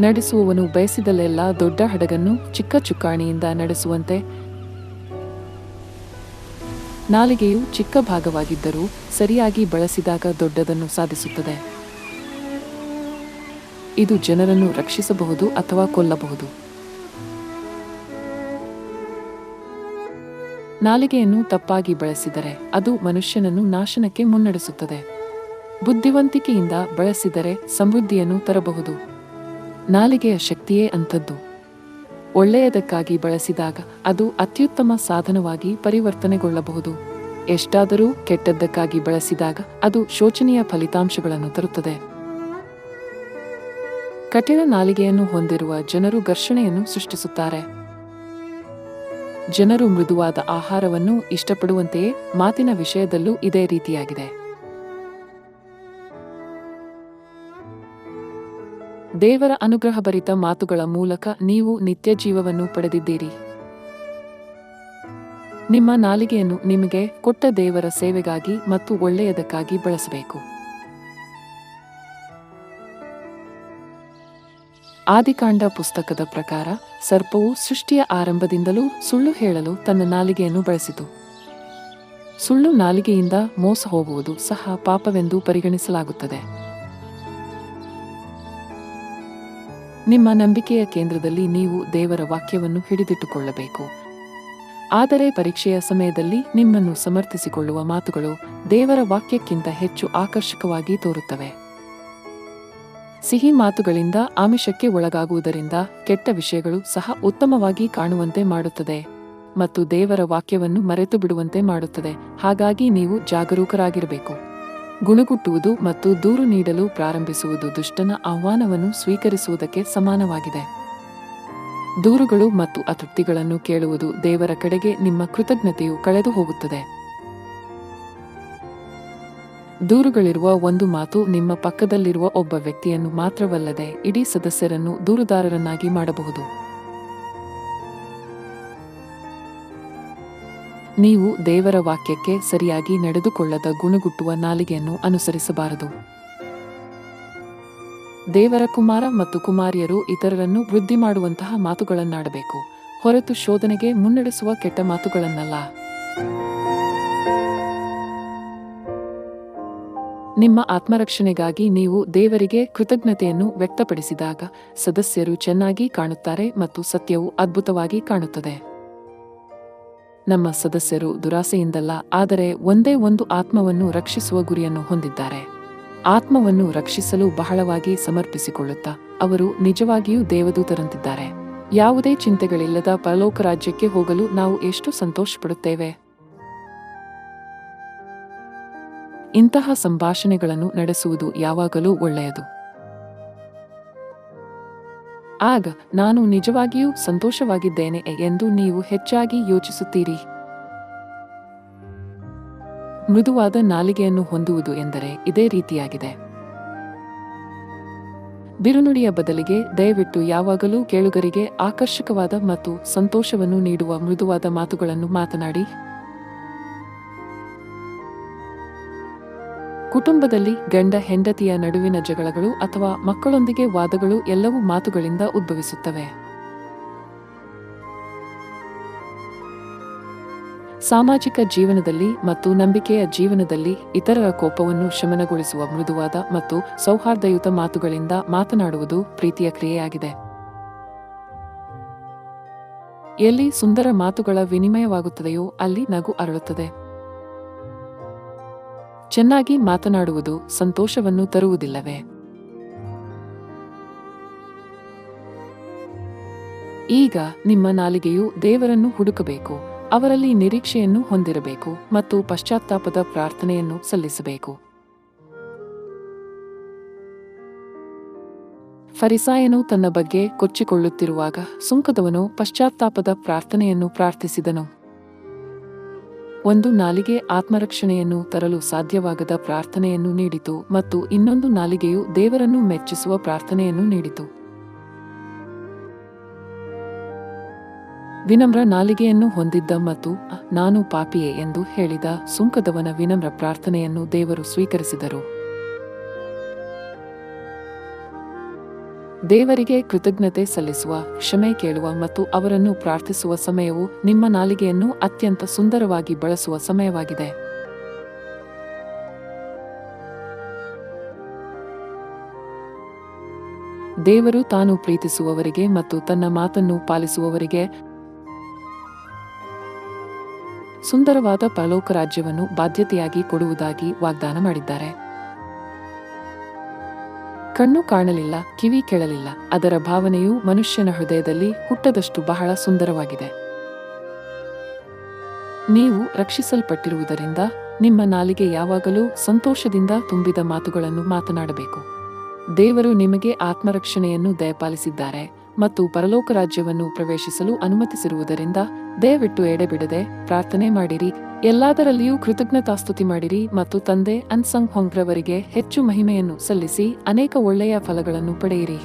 ನಡೆಸುವವನು ಬಯಸಿದಲ್ಲೆಲ್ಲ ದೊಡ್ಡ ಹಡಗನ್ನು ಚಿಕ್ಕ ಚುಕ್ಕಾಣಿಯಿಂದ ನಡೆಸುವಂತೆ. ನಾಲಿಗೆಯು ಚಿಕ್ಕ ಭಾಗವಾಗಿದ್ದರೂ ಸರಿಯಾಗಿ ಬಳಸಿದಾಗ ದೊಡ್ಡದನ್ನು ಸಾಧಿಸುತ್ತದೆ. ಇದು ಜನರನ್ನು ರಕ್ಷಿಸಬಹುದು ಅಥವಾ ಕೊಲ್ಲಬಹುದು. ನಾಲಿಗೆಯನ್ನು ತಪ್ಪಾಗಿ ಬಳಸಿದರೆ ಅದು ಮನುಷ್ಯನನ್ನು ನಾಶನಕ್ಕೆ ಮುನ್ನಡೆಸುತ್ತದೆ. ಬುದ್ಧಿವಂತಿಕೆಯಿಂದ ಬಳಸಿದರೆ ಸಮೃದ್ಧಿಯನ್ನು ತರಬಹುದು. ನಾಲಿಗೆಯ ಶಕ್ತಿಯೇ ಅಂಥದ್ದು. ಒಳ್ಳೆಯದಕ್ಕಾಗಿ ಬಳಸಿದಾಗ ಅದು ಅತ್ಯುತ್ತಮ ಸಾಧನವಾಗಿ ಪರಿವರ್ತನೆಗೊಳ್ಳಬಹುದು. ಎಷ್ಟಾದರೂ ಕೆಟ್ಟದ್ದಕ್ಕಾಗಿ ಬಳಸಿದಾಗ ಅದು ಶೋಚನೀಯ ಫಲಿತಾಂಶಗಳನ್ನು ತರುತ್ತದೆ. ಕಠಿಣ ನಾಲಿಗೆಯನ್ನು ಹೊಂದಿರುವ ಜನರು ಘರ್ಷಣೆಯನ್ನು ಸೃಷ್ಟಿಸುತ್ತಾರೆ. ಜನರು ಮೃದುವಾದ ಆಹಾರವನ್ನು ಇಷ್ಟಪಡುವಂತೆಯೇ ಮಾತಿನ ವಿಷಯದಲ್ಲೂ ಇದೇ ರೀತಿಯಾಗಿದೆ. ದೇವರ ಅನುಗ್ರಹಭರಿತ ಮಾತುಗಳ ಮೂಲಕ ನೀವು ನಿತ್ಯ ಜೀವವನ್ನು ಪಡೆದಿದ್ದೀರಿ. ನಿಮ್ಮ ನಾಲಿಗೆಯನ್ನು ನಿಮಗೆ ಕೊಟ್ಟ ದೇವರ ಸೇವೆಗಾಗಿ ಮತ್ತು ಒಳ್ಳೆಯದಕ್ಕಾಗಿ ಬಳಸಬೇಕು. ಆದಿಕಾಂಡ ಪುಸ್ತಕದ ಪ್ರಕಾರ ಸರ್ಪವು ಸೃಷ್ಟಿಯ ಆರಂಭದಿಂದಲೂ ಸುಳ್ಳು ಹೇಳಲು ತನ್ನ ನಾಲಿಗೆಯನ್ನು ಬಳಸಿತು. ಸುಳ್ಳು ನಾಲಿಗೆಯಿಂದ ಮೋಸ ಹೋಗುವುದು ಸಹ ಪಾಪವೆಂದು ಪರಿಗಣಿಸಲಾಗುತ್ತದೆ. ನಿಮ್ಮ ನಂಬಿಕೆಯ ಕೇಂದ್ರದಲ್ಲಿ ನೀವು ದೇವರ ವಾಕ್ಯವನ್ನು ಹಿಡಿದಿಟ್ಟುಕೊಳ್ಳಬೇಕು. ಆದರೆ ಪರೀಕ್ಷೆಯ ಸಮಯದಲ್ಲಿ ನಿಮ್ಮನ್ನು ಸಮರ್ಥಿಸಿಕೊಳ್ಳುವ ಮಾತುಗಳು ದೇವರ ವಾಕ್ಯಕ್ಕಿಂತ ಹೆಚ್ಚು ಆಕರ್ಷಕವಾಗಿ ತೋರುತ್ತವೆ. ಸಿಹಿ ಮಾತುಗಳಿಂದ ಆಮಿಷಕ್ಕೆ ಒಳಗಾಗುವುದರಿಂದ ಕೆಟ್ಟ ವಿಷಯಗಳು ಸಹ ಉತ್ತಮವಾಗಿ ಕಾಣುವಂತೆ ಮಾಡುತ್ತದೆ ಮತ್ತು ದೇವರ ವಾಕ್ಯವನ್ನು ಮರೆತು ಬಿಡುವಂತೆ ಮಾಡುತ್ತದೆ. ಹಾಗಾಗಿ ನೀವು ಜಾಗರೂಕರಾಗಿರಬೇಕು. ಗುಣಗುಟ್ಟುವುದು ಮತ್ತು ದೂರು ನೀಡಲು ಪ್ರಾರಂಭಿಸುವುದು ದುಷ್ಟನ ಆಹ್ವಾನವನ್ನು ಸ್ವೀಕರಿಸುವುದಕ್ಕೆ ಸಮಾನವಾಗಿದೆ. ದೂರುಗಳು ಮತ್ತು ಅತೃಪ್ತಿಗಳನ್ನು ಕೇಳುವುದು ದೇವರ ಕಡೆಗೆ ನಿಮ್ಮ ಕೃತಜ್ಞತೆಯು ಕಳೆದು ಹೋಗುತ್ತದೆ. ದೂರುಗಳಿರುವ ಒಂದು ಮಾತು ನಿಮ್ಮ ಪಕ್ಕದಲ್ಲಿರುವ ಒಬ್ಬ ವ್ಯಕ್ತಿಯನ್ನು ಮಾತ್ರವಲ್ಲದೆ ಇಡೀ ಸದಸ್ಯರನ್ನು ದೂರುದಾರರನ್ನಾಗಿ ಮಾಡಬಹುದು. ನೀವು ದೇವರ ವಾಕ್ಯಕ್ಕೆ ಸರಿಯಾಗಿ ನಡೆದುಕೊಳ್ಳದ ಗುಣಗುಟ್ಟುವ ನಾಲಿಗೆಯನ್ನು ಅನುಸರಿಸಬಾರದು. ದೇವರ ಕುಮಾರ ಮತ್ತು ಕುಮಾರಿಯರು ಇತರರನ್ನು ವೃದ್ಧಿ ಮಾಡುವಂತಹ ಮಾತುಗಳನ್ನಾಡಬೇಕು. ಹೊರತು ಶೋಧನೆಗೆ ಮುನ್ನಡೆಸುವ ಕೆಟ್ಟ ಮಾತುಗಳನ್ನಲ್ಲ. ನಿಮ್ಮ ಆತ್ಮರಕ್ಷಣೆಗಾಗಿ ನೀವು ದೇವರಿಗೆ ಕೃತಜ್ಞತೆಯನ್ನು ವ್ಯಕ್ತಪಡಿಸಿದಾಗ ಸದಸ್ಯರು ಚೆನ್ನಾಗಿ ಕಾಣುತ್ತಾರೆ ಮತ್ತು ಸತ್ಯವು ಅದ್ಭುತವಾಗಿ ಕಾಣುತ್ತದೆ. ನಮ್ಮ ಸದಸ್ಯರು ದುರಾಸೆಯಿಂದಲ್ಲ, ಆದರೆ ಒಂದೇ ಒಂದು ಆತ್ಮವನ್ನು ರಕ್ಷಿಸುವ ಗುರಿಯನ್ನು ಹೊಂದಿದ್ದಾರೆ. ಆತ್ಮವನ್ನು ರಕ್ಷಿಸಲು ಬಹಳವಾಗಿ ಸಮರ್ಪಿಸಿಕೊಳ್ಳುತ್ತಾ, ಅವರು ನಿಜವಾಗಿಯೂ ದೇವದೂತರಂತಿದ್ದಾರೆ. ಯಾವುದೇ ಚಿಂತೆಗಳಿಲ್ಲದ ಪರಲೋಕ ರಾಜ್ಯಕ್ಕೆ ಹೋಗಲು ನಾವು ಎಷ್ಟು ಸಂತೋಷಪಡುತ್ತೇವೆ? ಇಂತಹ ಸಂಭಾಷಣೆಗಳನ್ನು ನಡೆಸುವುದು ಯಾವಾಗಲೂ ಒಳ್ಳೆಯದು. ಆಗ ನಾನು ನಿಜವಾಗಿಯೂ ಸಂತೋಷವಾಗಿದ್ದೇನೆ ಎಂದು ನೀವು ಹೆಚ್ಚಾಗಿ ಯೋಚಿಸುತ್ತೀರಿ. ಮೃದುವಾದ ನಾಲಿಗೆಯನ್ನು ಹೊಂದುವುದು ಎಂದರೆ ಇದೇ ರೀತಿಯಾಗಿದೆ. ಬಿರುನುಡಿಯ ಬದಲಿಗೆ ದಯವಿಟ್ಟು ಯಾವಾಗಲೂ ಕೇಳುಗರಿಗೆ ಆಕರ್ಷಕವಾದ ಮತ್ತು ಸಂತೋಷವನ್ನು ನೀಡುವ ಮೃದುವಾದ ಮಾತುಗಳನ್ನು ಮಾತನಾಡಿ. ಕುಟುಂಬದಲ್ಲಿ ಗಂಡ ಹೆಂಡತಿಯ ನಡುವಿನ ಜಗಳಗಳು ಅಥವಾ ಮಕ್ಕಳೊಂದಿಗೆ ವಾದಗಳು ಎಲ್ಲವೂ ಮಾತುಗಳಿಂದ ಉದ್ಭವಿಸುತ್ತವೆ. ಸಾಮಾಜಿಕ ಜೀವನದಲ್ಲಿ ಮತ್ತು ನಂಬಿಕೆಯ ಜೀವನದಲ್ಲಿ ಇತರರ ಕೋಪವನ್ನು ಶಮನಗೊಳಿಸುವ ಮೃದುವಾದ ಮತ್ತು ಸೌಹಾರ್ದಯುತ ಮಾತುಗಳಿಂದ ಮಾತನಾಡುವುದು ಪ್ರೀತಿಯ ಕ್ರಿಯೆಯಾಗಿದೆ. ಎಲ್ಲಿ ಸುಂದರ ಮಾತುಗಳ ವಿನಿಮಯವಾಗುತ್ತದೆಯೋ ಅಲ್ಲಿ ನಗು ಅರಳುತ್ತದೆ. ಚೆನ್ನಾಗಿ ಮಾತನಾಡುವುದು ಸಂತೋಷವನ್ನು ತರುವುದಿಲ್ಲವೇ? ಈಗ ನಿಮ್ಮ ನಾಲಿಗೆಯು ದೇವರನ್ನು ಹುಡುಕಬೇಕು, ಅವರಲ್ಲಿ ನಿರೀಕ್ಷೆಯನ್ನು ಹೊಂದಿರಬೇಕು ಮತ್ತು ಪಶ್ಚಾತ್ತಾಪದ ಪ್ರಾರ್ಥನೆಯನ್ನು ಸಲ್ಲಿಸಬೇಕು. ಫರಿಸಾಯನು ತನ್ನ ಬಗ್ಗೆ ಕೊಚ್ಚಿಕೊಳ್ಳುತ್ತಿರುವಾಗ ಸುಂಕದವನು ಪಶ್ಚಾತ್ತಾಪದ ಪ್ರಾರ್ಥನೆಯನ್ನು ಪ್ರಾರ್ಥಿಸಿದನು. ಒಂದು ನಾಲಿಗೆ ಆತ್ಮರಕ್ಷಣೆಯನ್ನು ತರಲು ಸಾಧ್ಯವಾಗದ ಪ್ರಾರ್ಥನೆಯನ್ನು ನೀಡಿತು ಮತ್ತು ಇನ್ನೊಂದು ನಾಲಿಗೆಯು ದೇವರನ್ನು ಮೆಚ್ಚಿಸುವ ಪ್ರಾರ್ಥನೆಯನ್ನು ನೀಡಿತು. ವಿನಮ್ರ ನಾಲಿಗೆಯನ್ನು ಹೊಂದಿದ್ದ ಮತ್ತು ನಾನು ಪಾಪಿಯೇ ಎಂದು ಹೇಳಿದ ಸುಂಕದವನ ವಿನಮ್ರ ಪ್ರಾರ್ಥನೆಯನ್ನು ದೇವರು ಸ್ವೀಕರಿಸಿದರು. ದೇವರಿಗೆ ಕೃತಜ್ಞತೆ ಸಲ್ಲಿಸುವ, ಕ್ಷಮೆ ಕೇಳುವ ಮತ್ತು ಅವರನ್ನು ಪ್ರಾರ್ಥಿಸುವ ಸಮಯವು ನಿಮ್ಮ ನಾಲಿಗೆಯನ್ನು ಅತ್ಯಂತ ಸುಂದರವಾಗಿ ಬಳಸುವ ಸಮಯವಾಗಿದೆ. ದೇವರು ತಾನು ಪ್ರೀತಿಸುವವರಿಗೆ ಮತ್ತು ತನ್ನ ಮಾತನ್ನು ಪಾಲಿಸುವವರಿಗೆ ಸುಂದರವಾದ ಪರಲೋಕ ರಾಜ್ಯವನ್ನು ಬಾಧ್ಯತೆಯಾಗಿ ಕೊಡುವುದಾಗಿ ವಾಗ್ದಾನ ಮಾಡಿದ್ದಾರೆ ಕಣ್ಣು ಕಾಣಲಿಲ್ಲ, ಕಿವಿ ಕೇಳಲಿಲ್ಲ. ಅದರ ಭಾವನೆಯು ಮನುಷ್ಯನ ಹೃದಯದಲ್ಲಿ ಹುಟ್ಟದಷ್ಟು ಬಹಳ ಸುಂದರವಾಗಿದೆ. ನೀವು ರಕ್ಷಿಸಲ್ಪಟ್ಟಿರುವುದರಿಂದ ನಿಮ್ಮ ನಾಲಿಗೆ ಯಾವಾಗಲೂ ಸಂತೋಷದಿಂದ ತುಂಬಿದ ಮಾತುಗಳನ್ನು ಮಾತನಾಡಬೇಕು. ದೇವರು ನಿಮಗೆ ಆತ್ಮರಕ್ಷಣೆಯನ್ನು ದಯಪಾಲಿಸಿದ್ದಾರೆ. ಮತ್ತು ಪರಲೋಕ ರಾಜ್ಯವನ್ನು ಪ್ರವೇಶಿಸಲು ಅನುಮತಿಸಿರುವುದರಿಂದ ದಯವಿಟ್ಟು ಎಡೆಬಿಡದೆ ಪ್ರಾರ್ಥನೆ ಮಾಡಿರಿ. ಎಲ್ಲದರಲ್ಲಿಯೂ ಕೃತಜ್ಞತಾಸ್ತುತಿ ಮಾಡಿರಿ ಮತ್ತು ತಂದೆ ಅನ್ಸಂಗ್ ಹೊಂಗ್ರವರಿಗೆ ಹೆಚ್ಚು ಮಹಿಮೆಯನ್ನು ಸಲ್ಲಿಸಿ ಅನೇಕ ಒಳ್ಳೆಯ ಫಲಗಳನ್ನು ಪಡೆಯಿರಿ.